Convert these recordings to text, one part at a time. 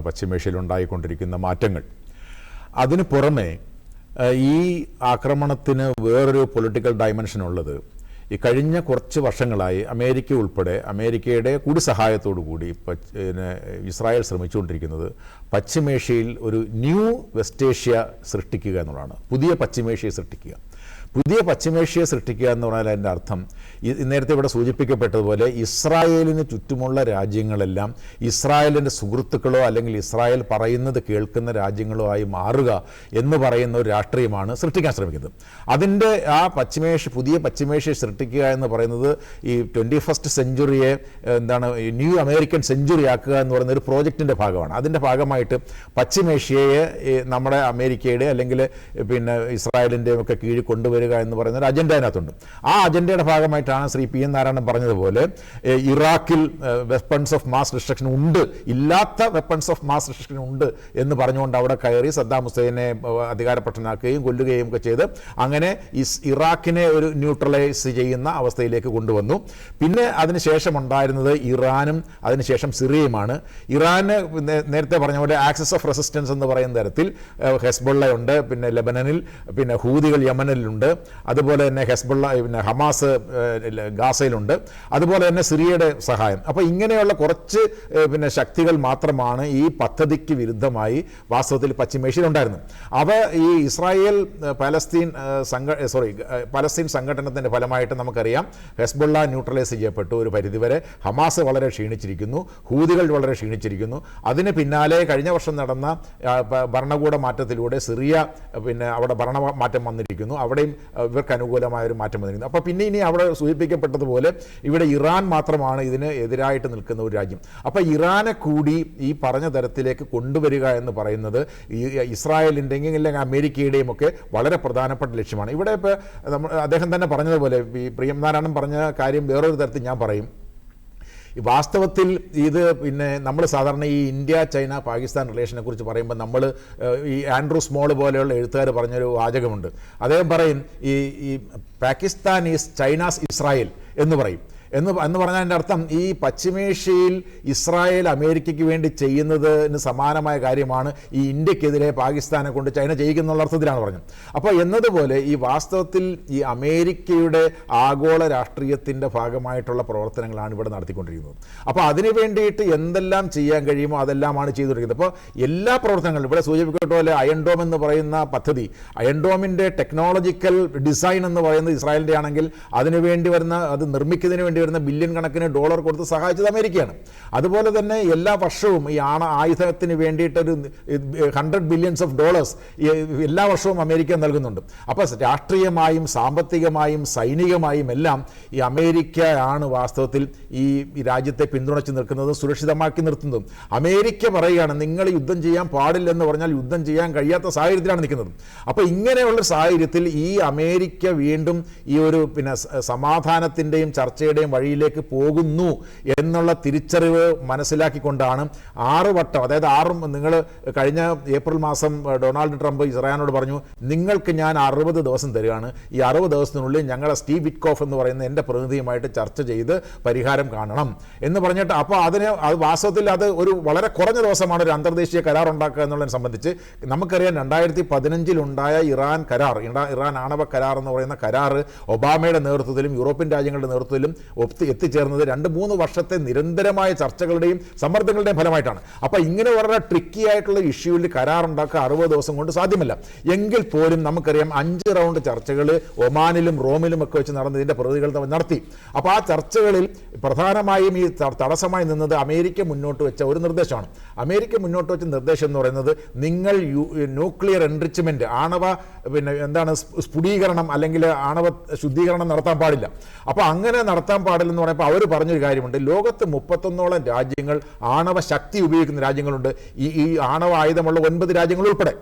എന്നുള്ളതാണ് പശ്ചിമേഷ്യയിൽ ഉണ്ടായിക്കൊണ്ടിരിക്കുന്ന മാറ്റങ്ങൾ. അതിന് പുറമെ ഈ ആക്രമണത്തിന് വേറൊരു പൊളിറ്റിക്കൽ ഡയമെൻഷൻ ഉള്ളത് ഈ കഴിഞ്ഞ കുറച്ച് വർഷങ്ങളായി അമേരിക്ക ഉൾപ്പെടെ അമേരിക്കയുടെ കൂടി സഹായത്തോടു കൂടി പിന്നെ ഇസ്രായേൽ ശ്രമിച്ചുകൊണ്ടിരിക്കുന്നത് പശ്ചിമേഷ്യയിൽ ഒരു ന്യൂ വെസ്റ്റേഷ്യ സൃഷ്ടിക്കുക എന്നുള്ളതാണ്. പുതിയ പശ്ചിമേഷ്യയെ സൃഷ്ടിക്കുക. പുതിയ പശ്ചിമേഷ്യയെ സൃഷ്ടിക്കുക എന്ന് പറഞ്ഞാൽ അതിന്റെ അർത്ഥം. നേരത്തെ ഇവിടെ സൂചിപ്പിക്കപ്പെട്ടതുപോലെ ഇസ്രായേലിന് ചുറ്റുമുള്ള രാജ്യങ്ങളെല്ലാം ഇസ്രായേലിന്റെ സുഹൃത്തുക്കളോ അല്ലെങ്കിൽ ഇസ്രായേൽ പറയുന്നത് കേൾക്കുന്ന രാജ്യങ്ങളോ ആയി മാറുക എന്ന് പറയുന്ന ഒരു രാഷ്ട്രീയമാണ് സൃഷ്ടിക്കാൻ ശ്രമിക്കുന്നത്. അതിന്റെ ആ പശ്ചിമേഷ്യ പുതിയ പശ്ചിമേഷ്യ സൃഷ്ടിക്കുക എന്ന് പറയുന്നത് ഈ ട്വന്റി ഫസ്റ്റ് സെഞ്ചുറിയെ എന്താണ് ന്യൂ അമേരിക്കൻ സെഞ്ചുറി ആക്കുക എന്ന് പറയുന്ന ഒരു പ്രോജക്റ്റിന്റെ ഭാഗമാണ്. അതിന്റെ ഭാഗമായിട്ട് പശ്ചിമേഷ്യയെ നമ്മുടെ അമേരിക്കയുടെ അല്ലെങ്കിൽ പിന്നെ ഇസ്രായേലിന്റെയും ഒക്കെ കീഴിൽ കൊണ്ടുവരിക എന്ന് പറയുന്ന ഒരു അജണ്ട അതിനകത്തുണ്ട്. ആ അജണ്ടയുടെ ഭാഗമായിട്ടാണ് ശ്രീ പി എൻ നാരായണൻ പറഞ്ഞതുപോലെ ഇറാഖിൽ വെപ്പൺസ് ഓഫ് മാസ് ഡിസ്ട്രക്ഷൻ ഉണ്ട്. ഇല്ലാത്ത വെപ്പൺസ് ഓഫ് മാസ് ഡിസ്ട്രക്ഷൻ ഉണ്ട് എന്ന് പറഞ്ഞുകൊണ്ട് അവിടെ കയറി സദ്ദാം ഹുസൈനെ ഏ, കൊല്ലുകയും ഒക്കെ ചെയ്ത് അങ്ങനെ ഇറാഖിനെ ഒരു ന്യൂട്രലൈസ് ചെയ്യുന്ന അവസ്ഥയിലേക്ക് കൊണ്ടുവന്നു. പിന്നെ അതിനുശേഷം ഉണ്ടായിരുന്നത് ഇറാനും അതിനുശേഷം സിറിയയുമാണ്. ഇറാന് നേരത്തെ പറഞ്ഞ പോലെ ആക്സസ് ഓഫ് റെസിസ്റ്റൻസ് എന്ന് പറയുന്ന തരത്തിൽ ഏഹ്, ഹെസ്ബുള്ള ഉണ്ട് പിന്നെ ലെബനനിൽ പിന്നെ ഹൂതികൾ യമനിലുണ്ട്. അതുപോലെ തന്നെ ഹെസ്ബുള്ള പിന്നെ ഹമാസ് ഗാസയിലുണ്ട്. അതുപോലെ തന്നെ സിറിയയുടെ സഹായം. അപ്പോൾ ഇങ്ങനെയുള്ള കുറച്ച് പിന്നെ ശക്തികൾ മാത്രമാണ് ഈ പദ്ധതിക്ക് വിരുദ്ധമായി വാസ്തവത്തിൽ പശ്ചിമേഷ്യയിൽ ഉണ്ടായിരുന്നത്. അവ ഈ ഇസ്രായേൽ പലസ്തീൻ സംഘ സോറി പലസ്തീൻ സംഘടനത്തിന്റെ ഫലമായിട്ട് നമുക്കറിയാം ഹെസ്ബുള്ള ന്യൂട്രലൈസ് ചെയ്യപ്പെട്ടു ഒരു പരിധിവരെ. ഹമാസ് വളരെ ക്ഷീണിച്ചിരിക്കുന്നു. ഹൂതികൾ വളരെ ക്ഷീണിച്ചിരിക്കുന്നു. അതിന് പിന്നാലെ കഴിഞ്ഞ വർഷം നടന്ന ഭരണകൂട മാറ്റത്തിലൂടെ സിറിയ പിന്നെ അവിടെ ഭരണ മാറ്റം വന്നിരിക്കുന്നു. അവിടെയും ഇവർക്ക് അനുകൂലമായ ഒരു മാറ്റം വന്നിരുന്നു. അപ്പോൾ പിന്നെ ഇനി അവിടെ സൂചിപ്പിക്കപ്പെട്ടതുപോലെ ഇവിടെ ഇറാൻ മാത്രമാണ് ഇതിന് എതിരായിട്ട് നിൽക്കുന്ന ഒരു രാജ്യം. അപ്പോൾ ഇറാനെ കൂടി ഈ പറഞ്ഞ തരത്തിലേക്ക് കൊണ്ടുവരിക എന്ന് പറയുന്നത് ഈ ഇസ്രായേലിന്റെയും അല്ലെങ്കിൽ അമേരിക്കയുടെയും ഒക്കെ വളരെ പ്രധാനപ്പെട്ട ലക്ഷ്യമാണ്. ഇവിടെ ഇപ്പോൾ നമ്മൾ അദ്ദേഹം തന്നെ പറഞ്ഞതുപോലെ ഈ പ്രിയം നാരായണൻ പറഞ്ഞ കാര്യം വേറൊരു തരത്തിൽ ഞാൻ പറയും. വാസ്തവത്തിൽ ഇത് പിന്നെ നമ്മൾ സാധാരണ ഈ ഇന്ത്യ ചൈന പാകിസ്ഥാൻ റിലേഷനെ കുറിച്ച് പറയുമ്പോൾ നമ്മൾ ഈ ആൻഡ്രൂ സ്മോൾ പോലെയുള്ള എഴുത്തുകാർ പറഞ്ഞൊരു വാചകമുണ്ട്. അദ്ദേഹം പറയും ഈ ഈ പാകിസ്ഥാൻ ഈസ് ചൈനാസ് ഇസ്രായേൽ എന്ന് പറയും. എന്ന് എന്ന് പറഞ്ഞാൽ എന്റെ അർത്ഥം ഈ പശ്ചിമേഷ്യയിൽ ഇസ്രായേൽ അമേരിക്കയ്ക്ക് വേണ്ടി ചെയ്യുന്നതിന് സമാനമായ കാര്യമാണ് ഈ ഇന്ത്യക്കെതിരെ പാകിസ്ഥാനെ കൊണ്ട് ചൈന ചെയ്യിക്കുന്നുള്ള അർത്ഥത്തിലാണ് പറഞ്ഞത്. അപ്പോൾ എന്നതുപോലെ ഈ വാസ്തവത്തിൽ ഈ അമേരിക്കയുടെ ആഗോള രാഷ്ട്രീയത്തിന്റെ ഭാഗമായിട്ടുള്ള പ്രവർത്തനങ്ങളാണ് ഇവിടെ നടത്തിക്കൊണ്ടിരിക്കുന്നത്. അപ്പോൾ അതിനു വേണ്ടിയിട്ട് എന്തെല്ലാം ചെയ്യാൻ കഴിയുമോ അതെല്ലാമാണ് ചെയ്തുകൊണ്ടിരിക്കുന്നത്. അപ്പോൾ എല്ലാ പ്രവർത്തനങ്ങളും ഇവിടെ സൂചിപ്പിക്കപ്പെട്ട പോലെ അയൺഡോം എന്ന് പറയുന്ന പദ്ധതി അയൺഡോമിന്റെ ടെക്നോളജിക്കൽ ഡിസൈൻ എന്ന് പറയുന്നത് ഇസ്രായേലിന്റെ ആണെങ്കിൽ അതിനു വേണ്ടി വരുന്ന അത് നിർമ്മിക്കുന്നതിന് വേണ്ടി വരുന്ന ബില്യൺ കണക്കിന് ഡോളർ കൊടുത്ത് സഹായിച്ചത് അമേരിക്കയാണ്. അതുപോലെ തന്നെ എല്ലാ വർഷവും ഈ ആണ ആയുധത്തിന് വേണ്ടിയിട്ടൊരു ഹൺഡ്രഡ് ബില്യൺസ് ഓഫ് ഡോളേഴ്സ് എല്ലാ വർഷവും അമേരിക്ക നൽകുന്നുണ്ട്. അപ്പോൾ രാഷ്ട്രീയമായും സാമ്പത്തികമായും സൈനികമായും എല്ലാം ഈ അമേരിക്ക ആണ് വാസ്തവത്തിൽ ഈ രാജ്യത്തെ പിന്തുണച്ച് നിൽക്കുന്നതും സുരക്ഷിതമാക്കി നിർത്തുന്നതും. അമേരിക്ക പറയുകയാണ് നിങ്ങൾ യുദ്ധം ചെയ്യാൻ പാടില്ലെന്ന് പറഞ്ഞാൽ യുദ്ധം ചെയ്യാൻ കഴിയാത്ത സാഹചര്യത്തിലാണ് നിൽക്കുന്നത്. അപ്പോൾ ഇങ്ങനെയുള്ള സാഹചര്യത്തിൽ ഈ അമേരിക്ക വീണ്ടും ഈ ഒരു പിന്നെ സമാധാനത്തിന്റെയും ചർച്ചയുടെയും വഴിയിലേക്ക് പോകുന്നു എന്നുള്ള തിരിച്ചറിവ് മനസ്സിലാക്കിക്കൊണ്ടാണ് ആറ് വട്ടം അതായത് ആറും നിങ്ങൾ കഴിഞ്ഞ ഏപ്രിൽ മാസം ഡൊണാൾഡ് ട്രംപ് ഇസ്രായേലിനോട് പറഞ്ഞു നിങ്ങൾക്ക് ഞാൻ അറുപത് ദിവസം തരികയാണ്. ഈ അറുപത് ദിവസത്തിനുള്ളിൽ ഞങ്ങളെ സ്റ്റീവ് വിറ്റ്കോഫ് എന്ന് പറയുന്ന എന്റെ പ്രതിനിധിയുമായിട്ട് ചർച്ച ചെയ്ത് പരിഹാരം കാണണം. എന്ന് പറഞ്ഞിട്ട് അപ്പോൾ അതിന് അത് വാസ്തവത്തിൽ അത് ഒരു വളരെ കുറഞ്ഞ ദിവസമാണ് ഒരു അന്തർദേശീയ കരാർ ഉണ്ടാക്കുക എന്നുള്ളതിനെ സംബന്ധിച്ച്. നമുക്കറിയാം രണ്ടായിരത്തി പതിനഞ്ചിലുണ്ടായ ഇറാൻ കരാർ ഇറാൻ ആണവ കരാർ എന്ന് പറയുന്ന കരാർ ഒബാമയുടെ നേതൃത്വത്തിലും യൂറോപ്യൻ രാജ്യങ്ങളുടെ നേതൃത്വത്തിലും ഒത്ത് എത്തിച്ചേർന്നത് രണ്ട് മൂന്ന് വർഷത്തെ നിരന്തരമായ ചർച്ചകളുടെയും സമ്മർദ്ദങ്ങളുടെയും ഫലമായിട്ടാണ്. അപ്പോൾ ഇങ്ങനെ വളരെ ട്രിക്കി ആയിട്ടുള്ള ഇഷ്യൂവിൽ കരാറുണ്ടാക്കുക അറുപത് ദിവസം കൊണ്ട് സാധ്യമല്ല. എങ്കിൽ പോലും നമുക്കറിയാം അഞ്ച് റൗണ്ട് ചർച്ചകൾ ഒമാനിലും റോമിലും ഒക്കെ വെച്ച് നടന്നതിന്റെ പ്രതികൾ നടത്തി. അപ്പോൾ ആ ചർച്ചകളിൽ പ്രധാനമായും ഈ തടസ്സമായി നിന്നത് അമേരിക്ക മുന്നോട്ട് വെച്ച ഒരു നിർദ്ദേശമാണ്. അമേരിക്ക മുന്നോട്ട് വെച്ച നിർദ്ദേശം എന്ന് പറയുന്നത് നിങ്ങൾ ന്യൂക്ലിയർ എൻറിച്ച്മെന്റ് ആണവ പിന്നെ എന്താണ് സ്ഫു- സ്ഫുടീകരണം അല്ലെങ്കിൽ ആണവ ശുദ്ധീകരണം നടത്താൻ പാടില്ല. അപ്പോൾ അങ്ങനെ നടത്താൻ പാടില്ലെന്ന് പറയുമ്പോൾ അവർ പറഞ്ഞൊരു കാര്യമുണ്ട്. ലോകത്ത് മുപ്പത്തൊന്നോളം രാജ്യങ്ങൾ ആണവ ശക്തി ഉപയോഗിക്കുന്ന രാജ്യങ്ങളുണ്ട്. ഈ ഈ ആണവ ആയുധമുള്ള ഒൻപത് രാജ്യങ്ങൾ ഉൾപ്പെടെ.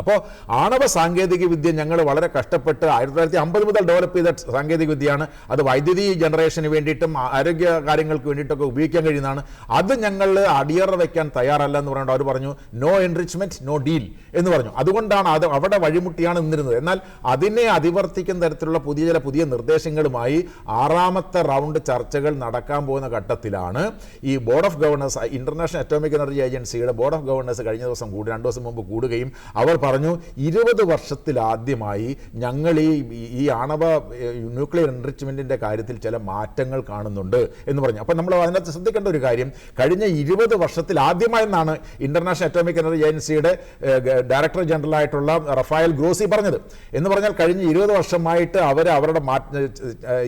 അപ്പോൾ ആണവ സാങ്കേതിക വിദ്യ ഞങ്ങൾ വളരെ കഷ്ടപ്പെട്ട് ആയിരത്തി തൊള്ളായിരത്തി അമ്പത് മുതൽ ഡെവലപ്പ് ചെയ്ത സാങ്കേതിക വിദ്യയാണ്. അത് വൈദ്യുതി ജനറേഷന് വേണ്ടിയിട്ടും ആരോഗ്യ കാര്യങ്ങൾക്ക് വേണ്ടിയിട്ടൊക്കെ ഉപയോഗിക്കാൻ കഴിയുന്നതാണ്. അത് ഞങ്ങൾ അടിയറ വയ്ക്കാൻ തയ്യാറല്ല എന്ന് പറഞ്ഞുകൊണ്ട് അവർ പറഞ്ഞു നോ എൻറിച്ച്മെന്റ് നോ ഡീൽ എന്ന് പറഞ്ഞു. അതുകൊണ്ടാണ് അത് അവിടെ വഴിമുട്ടിയാണ് നിന്നിരുന്നത്. എന്നാൽ അതിനെ അതിവർത്തിക്കുന്ന തരത്തിലുള്ള പുതിയ ചില പുതിയ നിർദ്ദേശങ്ങളുമായി ആറാമത്തെ റൗണ്ട് ചർച്ചകൾ നടക്കാൻ പോകുന്ന ഘട്ടത്തിലാണ് ഈ board of governors international atomic energy ഏജൻസിയുടെ ബോർഡ് ഓഫ് ഗവർണേഴ്സ് കഴിഞ്ഞ ദിവസം കൂടി രണ്ട് ദിവസം മുമ്പ് കൂടുകയും അവർ പറഞ്ഞു ഇരുപത് വർഷത്തിലാദ്യമായി ഞങ്ങൾ ഈ ഈ ആണവ ന്യൂക്ലിയർ എൻറിച്ച്മെന്റിന്റെ കാര്യത്തിൽ ചില മാറ്റങ്ങൾ കാണുന്നുണ്ട് എന്ന് പറഞ്ഞു. അപ്പോൾ നമ്മൾ അതിനകത്ത് ശ്രദ്ധിക്കേണ്ട ഒരു കാര്യം കഴിഞ്ഞ ഇരുപത് വർഷത്തിൽ ആദ്യമായെന്നാണ് ഇന്റർനാഷണൽ അറ്റോമിക് എനർജി ഏജൻസിയുടെ ഡയറക്ടർ ജനറൽ ആയിട്ടുള്ള റഫായൽ ഗ്രോസി പറഞ്ഞത്. എന്ന് പറഞ്ഞാൽ കഴിഞ്ഞ ഇരുപത് വർഷമായിട്ട് അവർ അവരുടെ മാറ്റ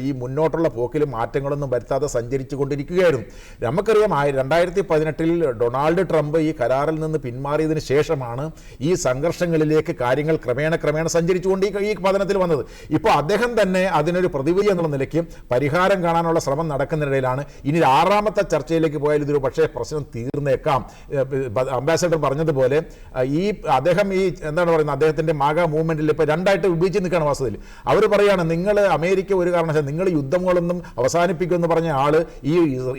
ഈ മുന്നോട്ടുള്ള പോക്കിൽ മാറ്റങ്ങളൊന്നും വരുത്താതെ സഞ്ചരിച്ചു കൊണ്ടിരിക്കുകയായിരുന്നു. നമുക്കറിയാം രണ്ടായിരത്തി പതിനെട്ടിൽ ഡൊണാൾഡ് ട്രംപ് ഈ കരാറിൽ നിന്ന് പിന്മാറിയതിന് ശേഷമാണ് ഈ സംഘർഷങ്ങളിലേക്ക് കാര്യങ്ങൾ ക്രമേണ ക്രമേണ സഞ്ചരിച്ചുകൊണ്ട് ഈ പതനത്തിൽ വന്നത്. ഇപ്പോൾ അദ്ദേഹം തന്നെ അതിനൊരു പ്രതിവിധി എന്നുള്ള നിലയ്ക്ക് പരിഹാരം കാണാനുള്ള ശ്രമം നടക്കുന്നതിനിടയിലാണ്. ഇനി ആറാമത്തെ ചർച്ചയിലേക്ക് പോയാൽ ഇതൊരു പക്ഷേ പ്രശ്നം തീർന്നേക്കാം. അംബാസഡർ പറഞ്ഞതുപോലെ ഈ അദ്ദേഹം ഈ എന്താണ് പറയുന്നത് അദ്ദേഹത്തിന്റെ മാഗ മൂവ്മെന്റിൽ ഇപ്പോൾ രണ്ടായിട്ട് വിഭജിച്ച് നിൽക്കുകയാണ് വാസ്തവത്തിൽ അവർ പറയുകയാണ് നിങ്ങൾ അമേരിക്ക ഒരു കാരണവശാൽ നിങ്ങൾ യുദ്ധങ്ങളൊന്നും അവസാനിപ്പിക്കുമെന്ന് പറഞ്ഞ ആൾ ഈ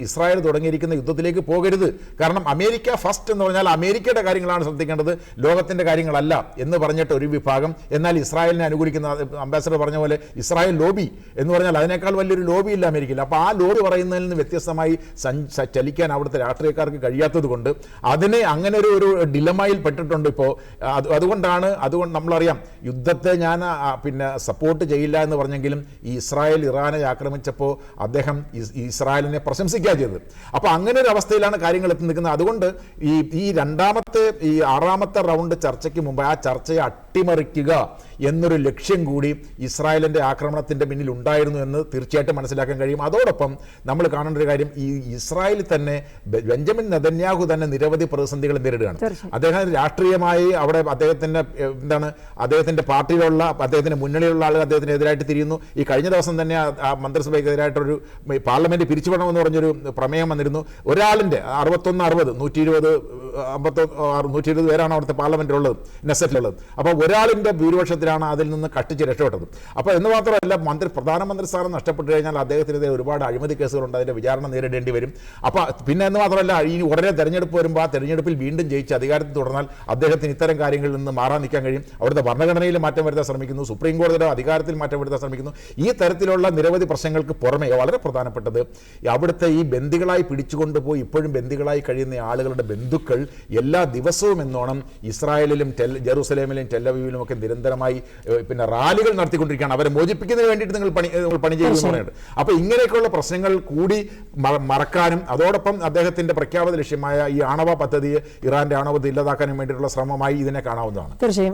ഇസ്രായേൽ തുടങ്ങിയിരിക്കുന്ന യുദ്ധത്തിലേക്ക് പോകരുത്. കാരണം അമേരിക്ക ഫസ്റ്റ് എന്ന് പറഞ്ഞാൽ അമേരിക്കയുടെ കാര്യങ്ങളാണ് ശ്രദ്ധിക്കേണ്ടത്. ലോകത്തിന്റെ കാര്യങ്ങളല്ല എന്ന് പറഞ്ഞിട്ട് ഒരു വിഭാഗം എന്നാൽ ഇസ്രായേലിനെ അനുകൂലിക്കുന്ന അംബാസഡർ പറഞ്ഞ പോലെ ഇസ്രായേൽ ലോബി എന്ന് പറഞ്ഞാൽ അതിനേക്കാൾ വലിയൊരു ലോബി ഇല്ല അമേരിക്കയിൽ. അപ്പോൾ ആ ലോബി പറയുന്നതിൽ നിന്ന് വ്യത്യസ്തമായി ചലിക്കാൻ അവിടുത്തെ രാഷ്ട്രീയക്കാർക്ക് കഴിയാത്തത് കൊണ്ട് അതിനെ അങ്ങനെ ഒരു ഒരു ഡിലമയിൽ പെട്ടിട്ടുണ്ട് ഇപ്പോൾ അത് അതുകൊണ്ടാണ് അതുകൊണ്ട് നമ്മളറിയാം യുദ്ധത്തെ ഞാൻ പിന്നെ സപ്പോർട്ട് ചെയ്യില്ല എന്ന് പറഞ്ഞെങ്കിലും ഈ ഇസ്രായേൽ ഇറാനെ ആക്രമിച്ചപ്പോൾ അദ്ദേഹം ഇസ്രായേലിനെ പ്രശംസിക്കുക ചെയ്തത്. അപ്പോൾ അങ്ങനെ ഒരു അവസ്ഥയിലാണ് കാര്യങ്ങൾ എത്തി നിൽക്കുന്നത്. അതുകൊണ്ട് ഈ ഈ രണ്ടാമത്തെ ഈ ആറാമത്തെ റൗണ്ട് ചർച്ചയ്ക്ക് മുമ്പ് ആ ചർച്ചയെ അട്ടിമറിക്കുക എന്നൊരു ലക്ഷ്യം കൂടി ഇസ്രായേലിന്റെ ആക്രമണത്തിന്റെ പിന്നിൽ ഉണ്ടായിരുന്നു എന്ന് തീർച്ചയായിട്ടും മനസ്സിലാക്കാൻ കഴിയും. അതോടൊപ്പം നമ്മൾ കാണേണ്ട ഒരു കാര്യം ഈ ഇസ്രായേലിൽ തന്നെ ബെഞ്ചമിൻ നെതന്യാഹു തന്നെ നിരവധി പ്രതിസന്ധികൾ നേരിടുകയാണ്. അദ്ദേഹം രാഷ്ട്രീയമായി അവിടെ അദ്ദേഹത്തിന്റെ എന്താണ് അദ്ദേഹത്തിന്റെ പാർട്ടിയിലുള്ള അദ്ദേഹത്തിന്റെ മുന്നണിയിലുള്ള ആളുകൾ അദ്ദേഹത്തിനെതിരായിട്ട് തിരിയുന്നു. ഈ കഴിഞ്ഞ ദിവസം തന്നെ ആ- മന്ത്രിസഭയ്ക്കെതിരായിട്ടൊരു പാർലമെന്റ് പിരിച്ചുവിടണമെന്ന് പറഞ്ഞൊരു പ്രമേയം വന്നിരുന്നു. ഒരാളിന്റെ അറുപത്തൊന്ന് അറുപത് നൂറ്റി ഇരുപത് അമ്പത്തൊന്ന് നൂറ്റി ഇരുപത് പേരാണ് അവിടുത്തെ പാർലമെന്റിലുള്ളത്. നെസറ്റിലുള്ളത് അപ്പോൾ ഒരാളിന്റെ ഭൂരിപക്ഷത്തിലാണ് അതിൽ നിന്ന് കട്ടിച്ച് രക്ഷപ്പെട്ടത്. അപ്പോൾ എന്ന് മാത്രമല്ല മന്ത്രി പ്രധാനമന്ത്രി സ്ഥാനം നഷ്ടപ്പെട്ടു കഴിഞ്ഞാൽ അദ്ദേഹത്തിനെതിരെ ഒരുപാട് അഴിമതി കേസുകളുണ്ട്. അതിന്റെ വിചാരണ നേരിടേണ്ടി വരും. അപ്പോൾ പിന്നെ എന്ന് മാത്രമല്ല ഇനി ഉടനെ തെരഞ്ഞെടുപ്പ് വരുമ്പോൾ ആ തെരഞ്ഞെടുപ്പിൽ വീണ്ടും ജയിച്ച് അധികാരത്തിൽ തുടർന്നാൽ അദ്ദേഹത്തിന് ഇത്തരം കാര്യങ്ങളിൽ നിന്ന് മാറാൻ നിൽക്കാൻ കഴിയും. അവിടുത്തെ ഭരണഘടനയിൽ മാറ്റം വരുത്താൻ ശ്രമിക്കുന്നു. സുപ്രീം കോടതിയുടെ അധികാരത്തിൽ മാറ്റം വരുത്താൻ ശ്രമിക്കുന്നു. ഈ തരത്തിലുള്ള നിരവധി പ്രശ്നങ്ങൾക്ക് പുറമെ വളരെ പ്രധാനപ്പെട്ടത് അവിടുത്തെ ഈ ബന്ദികളായി പിടിച്ചുകൊണ്ടുപോയി ഇപ്പോഴും ബന്ദികളായി കഴിയുന്ന ആളുകളുടെ ബന്ധുക്കൾ എല്ലാ ദിവസവും എന്നോണം ഇസ്രായേലിലും ടെൽ ജെറൂസലേമിലും ടെല്ലവീവിലും ഒക്കെ നിരന്തരമായി പിന്നെ റാലികൾ നടത്തിക്കൊണ്ടിരിക്കുകയാണ്. അവരെ മോചിപ്പിക്കുന്നതിന് വേണ്ടിയിട്ട് നിങ്ങൾ പണി നിങ്ങൾ പണി ചെയ്യുമെന്ന് പറഞ്ഞിട്ട് അപ്പോൾ ഇങ്ങനെയൊക്കെയുള്ള പ്രശ്നങ്ങൾ കൂടി മറക്കാനും അതോടൊപ്പം അദ്ദേഹത്തിന്റെ പ്രഖ്യാപന ലക്ഷ്യമായ ഈ ആണവ പദ്ധതിയെ ഇറാന്റെ ആണവ ഇല്ലാതാക്കാനും വേണ്ടിയിട്ടുള്ള ശ്രമമായി ഇതിനെ കാണാവുന്നതാണ്. തീർച്ചയായും.